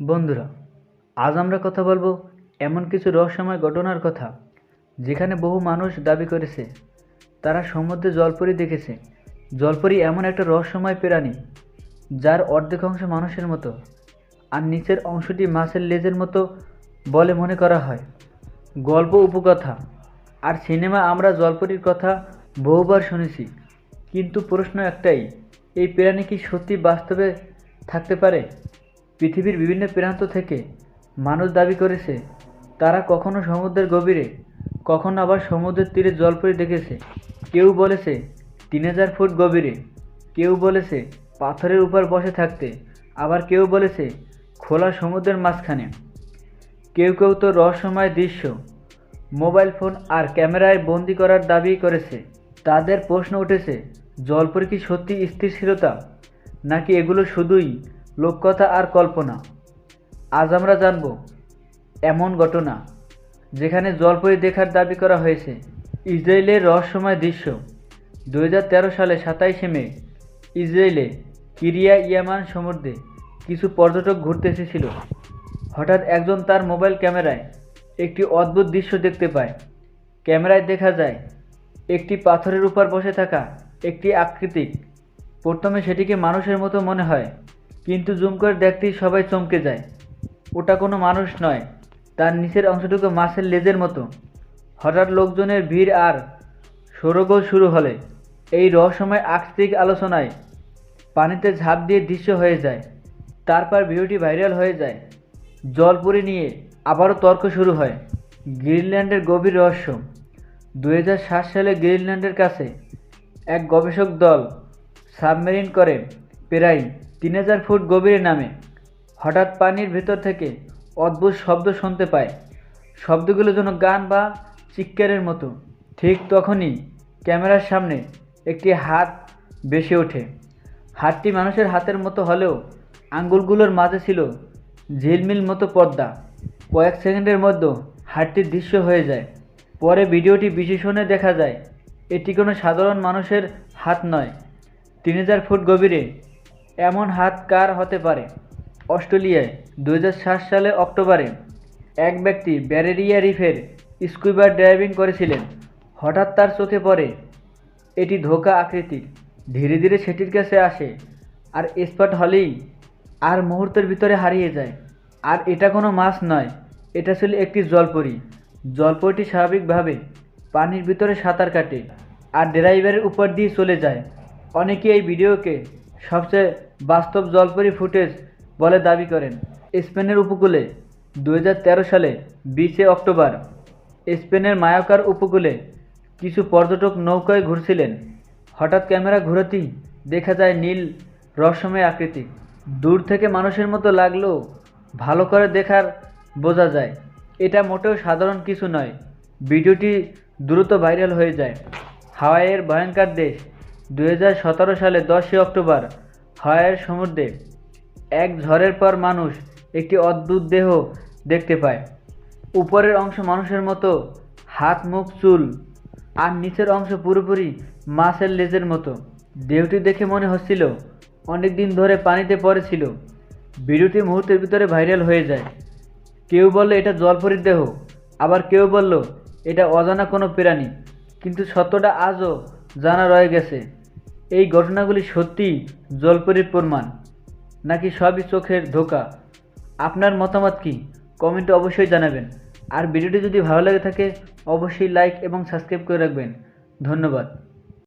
বন্ধুরা, আজ আমরা কথা বলব এমন কিছু রহস্যময় ঘটনার কথা, যেখানে বহু মানুষ দাবি করেছে, তারা সমুদ্রে জলপরি দেখেছে। জলপরি এমন একটা রহস্যময় প্রাণী, যার অর্ধেক অংশ মানুষের মতো, আর নিচের অংশটি মাছের লেজের মতো বলে মনে করা হয়। গল্প উপকথা, আর সিনেমা আমরা জলপরির কথা বহুবার শুনেছি, কিন্তু প্রশ্ন একটাই, এই প্রাণী কি সত্যি বাস্তবে থাকতে পারে? পৃথিবীর বিভিন্ন প্রান্ত থেকে মানুষ দাবি করেছে, তারা কখনো সমুদ্রের গভীরে, কখনো আবার সমুদ্রের তীরে জলপরি দেখেছে। কেউ বলেছে, তিন হাজার ফুট গভীরে। কেউ বলেছে, পাথরের উপর বসে থাকতে। আবার কেউ বলেছে, খোলা সমুদ্রের মাঝখানে। কেউ কেউ তো রহস্যময় দৃশ্য, মোবাইল ফোন আর ক্যামেরায় বন্দি করার দাবি করেছে। তাদের প্রশ্ন উঠেছে জলপরি কি সত্যি স্থিরশীলতা নাকি এগুলো শুধুই লোককথা আর কল্পনা। আজ আমরা জানব, এমন ঘটনা, যেখানে জলপরি দেখার দাবি করা হয়েছে, ইসরায়েলের রহস্যময় দৃশ্য। দু হাজার তেরো সালে সাতাইশে মে, ইসরায়েলে কিরিয়া ইয়ামান সমুদ্রে কিছু পর্যটক ঘুরতে এসেছিল। হঠাৎ একজন তার মোবাইল ক্যামেরায় একটি অদ্ভুত দৃশ্য দেখতে পায়। ক্যামেরায় দেখা যায়, একটি পাথরের উপর বসে থাকা একটি আকৃতিক। প্রথমে সেটিকে মানুষের মতো মনে হয় কিন্তু জুম করে দেখতেই সবাই চমকে যায়। ওটা কোনো মানুষ নয়, তার নিচের অংশটুকু মাছের লেজের মতো। হঠাৎ লোকজনের ভিড় আর সরগোল শুরু হলে। এই রহস্যময় আকস্মিক আলোচনায় পানিতে ঝাঁপ দিয়ে দৃশ্য হয়ে যায়। তারপর ভিডিওটি ভাইরাল হয়ে যায়। জল জলপুরি নিয়ে আবারও তর্ক শুরু হয়। গ্রিনল্যান্ডের গভীর রহস্য। দু হাজার সাত সালে গ্রিনল্যান্ডের কাছে এক গবেষক দল সাবমেরিন করে প্রায় তিন হাজার ফুট গভীরে নামে। হঠাৎ পানির ভেতর থেকে অদ্ভুত শব্দ শুনতে পায়। শব্দগুলো যেন গান বা চিৎকারের মতো। ঠিক তখনই ক্যামেরার সামনে একটি হাত বেশি ওঠে। হাতটি মানুষের হাতের মতো হলেও আঙ্গুলগুলোর মাঝে ছিল ঝিলমিল মতো পর্দা। কয়েক সেকেন্ডের মধ্যে হাতটি দৃশ্য হয়ে যায়। পরে ভিডিওটি বিশেষণে দেখা যায়, এটি কোনো সাধারণ মানুষের হাত নয়। তিন হাজার ফুট গভীরে এমন হাত কার হতে পারে? অস্ট্রেলিয়ায় দু হাজার সাত সালে অক্টোবরে এক ব্যক্তি ব্যারেরিয়া রিফের স্কুইবা ড্রাইভিং করেছিলেন। হঠাৎ তার চোখে পড়ে এটি ধোকা আকৃতির। ধীরে ধীরে সেটির কাছে আসে আর স্পট হলেই আর মুহূর্তের ভিতরে হারিয়ে যায়। আর এটা কোনো মাছ নয়, এটা ছিল একটি জলপরি। জলপরিটি স্বাভাবিকভাবে পানির ভিতরে সাঁতার কাটে আর ড্রাইভারের উপর দিয়ে চলে যায়। অনেকে এই ভিডিওকে সবচেয়ে বাস্তব জলপরি ফুটেজ বলে দাবি করেন। স্পেনের উপকূলে দু হাজার তেরো সালে বিশে অক্টোবর স্পেনের মায়াকার উপকূলে কিছু পর্যটক নৌকায় ঘুরছিলেন। হঠাৎ ক্যামেরা ঘুরতেই দেখা যায় নীল রহস্যময় আকৃতি। দূর থেকে মানুষের মতো লাগলেও ভালো করে দেখার বোঝা যায়। এটা মোটেও সাধারণ কিছু নয়। ভিডিওটি দ্রুত ভাইরাল হয়ে যায়। হাওয়াইয়ের ভয়ঙ্কর দেশ দু হাজার সতেরো সালে দশই অক্টোবর, হাওয়াইয়ের সমুদ্রে এক ঝড়ের পর মানুষ একটি অদ্ভুত দেহ দেখতে পায়। উপরের অংশ মানুষের মতো, হাত, মুখ, চুল, আর নিচের অংশ পুরোপুরি মাছের লেজের মতো। দেহটি দেখে মনে হচ্ছিল অনেক দিন ধরে পানিতে পড়েছিল। ভিডিওটি মুহূর্তের ভিতরে ভাইরাল হয়ে যায়। কেউ বলল, এটা জলপরির দেহ। আবার কেউ বলল, এটা অজানা কোনো প্রাণী। কিন্তু সত্যটা আজও জানা রয়ে গেছে। এই ঘটনাগুলি সত্যি জলপরির প্রমাণ, নাকি সবই চোখের ধোকা? আপনার মতামত কি? কমেন্টে অবশ্যই জানাবেন। আর ভিডিওটি যদি ভালো লাগে থাকে, অবশ্যই লাইক এবং সাবস্ক্রাইব করে রাখবেন। ধন্যবাদ।